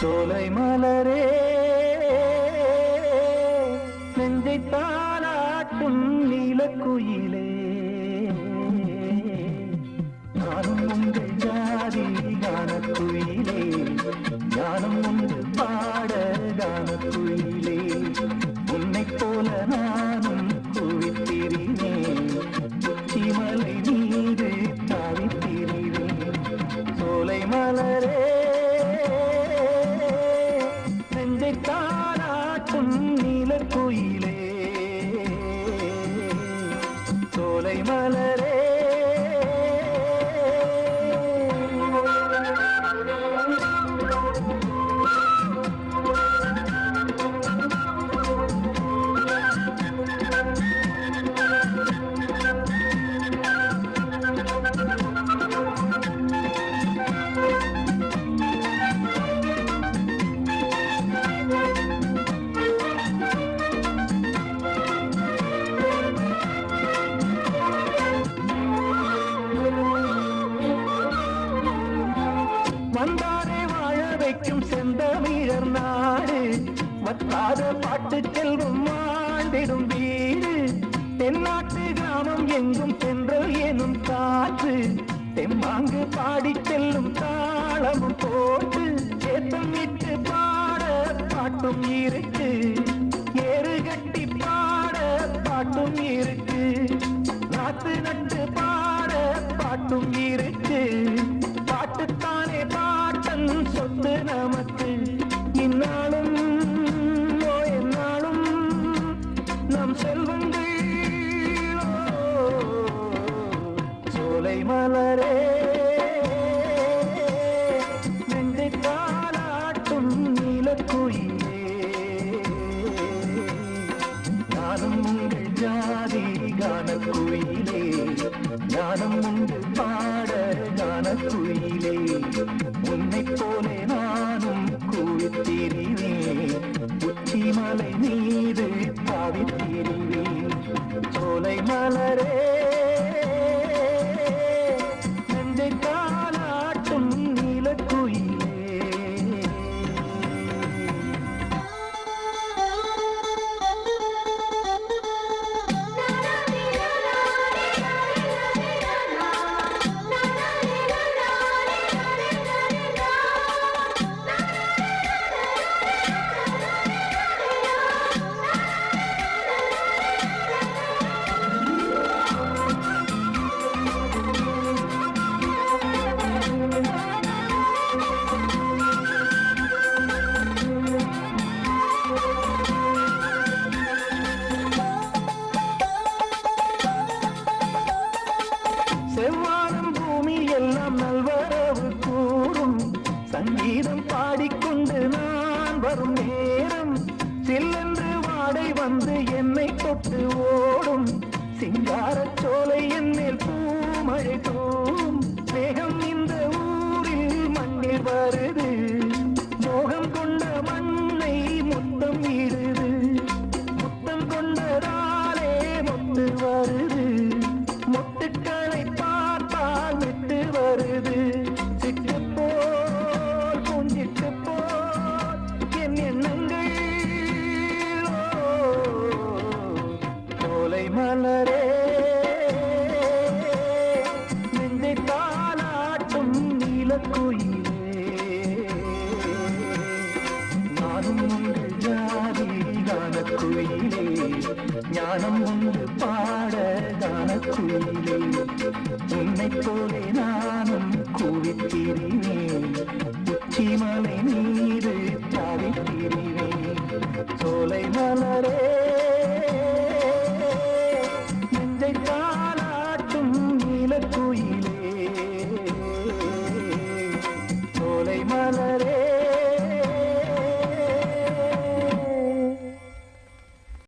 சோலை மலரே நெஞ்சை தாளாட்டும் நீலக்குயிலே. நானும் உங்கள் ஜாதி கானக்குயிலே வைக்கும் செந்தமிழர் நாடு. வத்தாத பாட்டு செல்வம் ஆண்டிடும் வீடு. தென்னாட்டு கிராமம் எங்கும் சென்றல் எனும் காற்று. தெம்மாங்கு பாடி செல்லும் தாளமும் போட்டு. ஏத்தம் விட்டு பாட பாட்டும் இருக்கு. ஏறு கட்டி பாட பாட்டும் இருக்கு. நாத்து நட்டு பாட பாட்டும் இருக்கு. நீலக்குயிலே நானும் உங்கள் ஜாதி கானக்குயிலே ஞானம் உண்டு பாட கானக்குயிலே உன்னைப் போலே நானும் கூவித்திரிவேன் உச்சிமலை மீது பாவித்திரிவேன் சோலை மலரே நெஞ்சை போட்டு ஓடும் சிங்காரச் சோலை என் மேல் பூமழை தோ மனம் ஒன்று பாட தானக்குயிலே உன்னை போலே நானும் கூவித்திரிவேன். உச்சிமலை நீரு தாவித்திரிவேன். சோலை மலரே